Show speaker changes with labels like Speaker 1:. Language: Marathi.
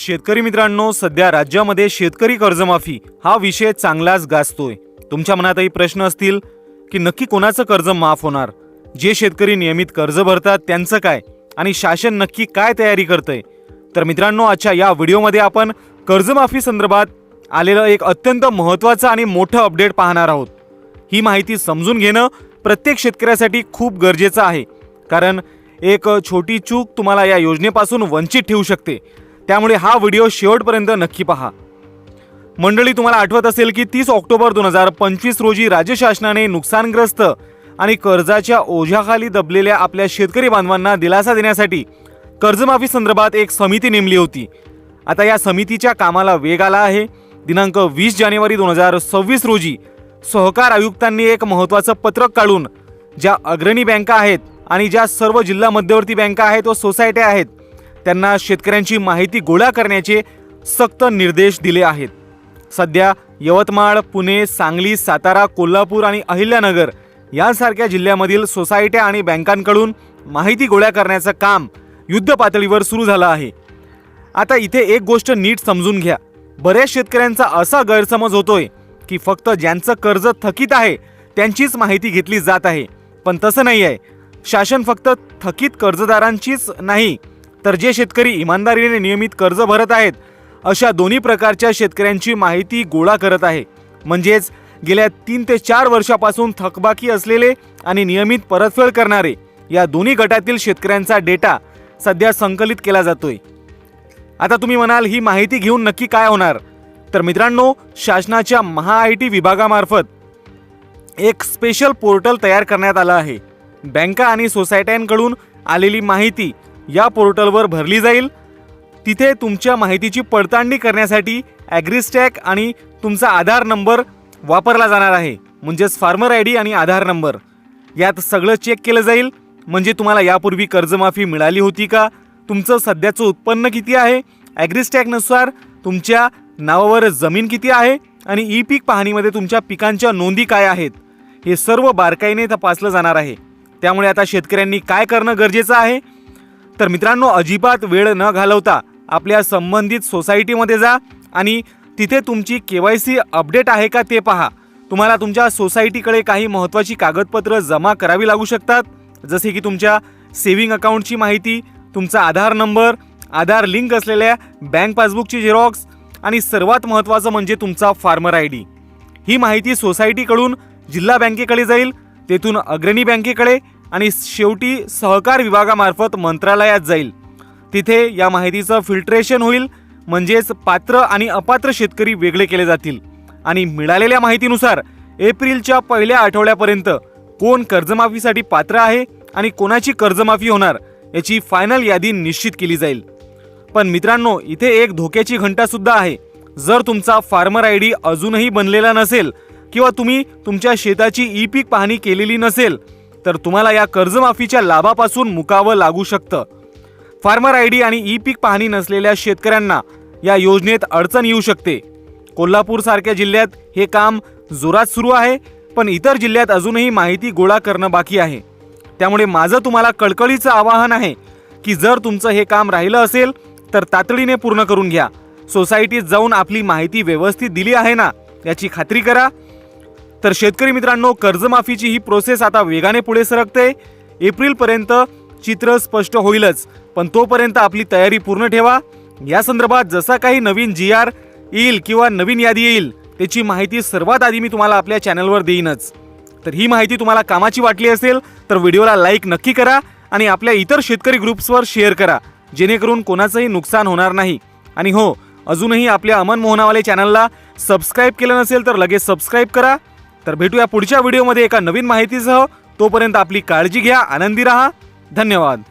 Speaker 1: शेतकरी मित्रांनो सध्या राज्यामध्ये शेतकरी कर्जमाफी हा विषय चांगलाच गाजतोय. तुमच्या मनातही प्रश्न असतील की नक्की कोणाचं कर्ज माफ होणार? जे शेतकरी नियमित कर्ज भरतात त्यांचं काय? आणि शासन नक्की काय तयारी करतंय? तर मित्रांनो आजच्या या व्हिडिओमध्ये आपण कर्जमाफी संदर्भात आलेलं एक अत्यंत महत्त्वाचं आणि मोठं अपडेट पाहणार आहोत. ही माहिती समजून घेणं प्रत्येक शेतकऱ्यासाठी खूप गरजेचं आहे. कारण एक छोटी चूक तुम्हाला या योजनेपासून वंचित ठेवू शकते. त्यामुळे हा व्हिडिओ शेवटपर्यंत नक्की पहा. मंडळी तुम्हाला आठवत असेल की तीस ऑक्टोबर दोन हजार पंचवीस रोजी राज्य शासनाने नुकसानग्रस्त आणि कर्जाच्या ओझ्याखाली दबलेल्या आपल्या शेतकरी बांधवांना दिलासा देण्यासाठी कर्जमाफी संदर्भात एक समिती नेमली होती. आता या समितीच्या कामाला वेग आला आहे. दिनांक वीस जानेवारी दोन हजार सव्वीस रोजी सहकार आयुक्तांनी एक महत्त्वाचं पत्रक काढून ज्या अग्रणी बँका आहेत आणि ज्या सर्व जिल्हा मध्यवर्ती बँका आहेत व सोसायट्या आहेत त्यांना शेतकऱ्यांची माहिती गोळा करण्याचे सक्त निर्देश दिले आहेत. सध्या यवतमाळ पुणे सांगली सातारा कोल्हापूर आणि अहिल्यानगर यांसारख्या जिल्ह्यामधील सोसायट्या आणि बँकांकडून माहिती गोळा करण्याचं काम युद्ध पातळीवर सुरू झालं आहे. आता इथे एक गोष्ट नीट समजून घ्या. बऱ्याच शेतकऱ्यांचा असा गैरसमज होतोय की फक्त ज्यांचं कर्ज थकीत आहे त्यांचीच माहिती घेतली जात आहे. पण तसं नाही आहे शासन फक्त थकीत कर्जदारांचीच नाही. तर जे शेतकरी इमानदारीने नियमित कर्ज भरत आहेत अशा दोन्ही प्रकारच्या शेतकऱ्यांची माहिती गोळा करत आहे. म्हणजेच गेल्या तीन ते चार वर्षापासून थकबाकी असलेले आणि नियमित परतफेड करणारे या दोन्ही गटातील शेतकऱ्यांचा डेटा सध्या संकलित केला जातोय. आता तुम्ही म्हणाल ही माहिती घेऊन नक्की काय होणार? तर मित्रांनो शासनाच्या महा आय टी विभागामार्फत एक स्पेशल पोर्टल तयार करण्यात आलं आहे. बँका आणि सोसायट्यांकडून आलेली माहिती या पोर्टलवर भरली जाईल. तिथे तुमच्या माहितीची पडताळणी करण्यासाठी ॲग्रिस्टॅक आणि तुमचा आधार नंबर वापरला जाणार आहे. म्हणजेच फार्मर आय डी आणि आधार नंबर. यात सगळं चेक केलं जाईल. म्हणजे तुम्हाला यापूर्वी कर्जमाफी मिळाली होती का? तुमचं सध्याचं उत्पन्न किती आहे? ॲग्रिस्टॅकनुसार तुमच्या नावावर जमीन किती आहे? आणि ई पीक पाहणीमध्ये तुमच्या पिकांच्या नोंदी काय आहेत? हे सर्व बारकाईने तपासलं जाणार आहे. त्यामुळे आता शेतकऱ्यांनी काय करणं गरजेचं आहे? तर मित्रांनो अजिबात वेळ न घालवता आपल्या संबंधित सोसायटीमध्ये जा आणि तिथे तुमची के वाय सी अपडेट आहे का ते पहा. तुम्हाला तुमच्या सोसायटीकडे काही महत्त्वाची कागदपत्रं जमा करावी लागू शकतात. जसे की तुमच्या सेव्हिंग अकाउंटची माहिती तुमचा आधार नंबर आधार लिंक असलेल्या बँक पासबुकची झेरॉक्स आणि सर्वात महत्त्वाचं म्हणजे तुमचा फार्मर आय डी. ही माहिती सोसायटीकडून जिल्हा बँकेकडे जाईल तेथून अग्रणी बँकेकडे आणि शेवटी सहकार विभागामार्फत मंत्रालयात जाईल. तिथे या माहितीचं फिल्ट्रेशन होईल म्हणजेच पात्र आणि अपात्र शेतकरी वेगळे केले जातील. आणि मिळालेल्या माहितीनुसार एप्रिलच्या पहिल्या आठवड्यापर्यंत कोण कर्जमाफीसाठी पात्र आहे आणि कोणाची कर्जमाफी होणार याची फायनल यादी निश्चित केली जाईल. पण मित्रांनो इथे एक धोक्याची घंटासुद्धा आहे. जर तुमचा फार्मर आय डी अजूनही बनलेला नसेल किंवा तुम्ही तुमच्या शेताची ई पीक पाहणी केलेली नसेल तर तुम्हाला या कर्जमाफीच्या लाभापासून मुकावं लागू शकतं. फार्मर आय डी आणि ई पीक पाहणी नसलेल्या शेतकऱ्यांना या योजनेत अडचण येऊ शकते. कोल्हापूर सारख्या जिल्ह्यात हे काम जोरात सुरू आहे पण इतर जिल्ह्यात अजूनही माहिती गोळा करणं बाकी आहे. त्यामुळे माझं तुम्हाला कळकळीचं आवाहन आहे की जर तुमचं हे काम राहिलं असेल तर तातडीने पूर्ण करून घ्या. सोसायटीत जाऊन आपली माहिती व्यवस्थित दिली आहे ना याची खात्री करा. तर शेतकरी मित्रांनो कर्जमाफीची ही प्रोसेस आता वेगाने पुढे सरकते. एप्रिलपर्यंत चित्र स्पष्ट होईलच पण तोपर्यंत आपली तयारी पूर्ण ठेवा. या संदर्भात जसा काही नवीन जी आर येईल किंवा नवीन यादी येईल त्याची माहिती सर्वात आधी मी तुम्हाला आपल्या चॅनलवर देईनच. तर ही माहिती तुम्हाला कामाची वाटली असेल तर व्हिडिओला लाईक नक्की करा आणि आपल्या इतर शेतकरी ग्रुप्सवर शेअर करा जेणेकरून कोणाचंही नुकसान होणार नाही. आणि हो अजूनही आपल्या अमन मोहनावाले चॅनलला सबस्क्राईब केलं नसेल तर लगेच सबस्क्राईब करा. तर भेटूया पुढच्या व्हिडिओमध्ये एका नवीन माहितीसह. तोपर्यंत आपली काळजी घ्या आनंदी राहा. धन्यवाद.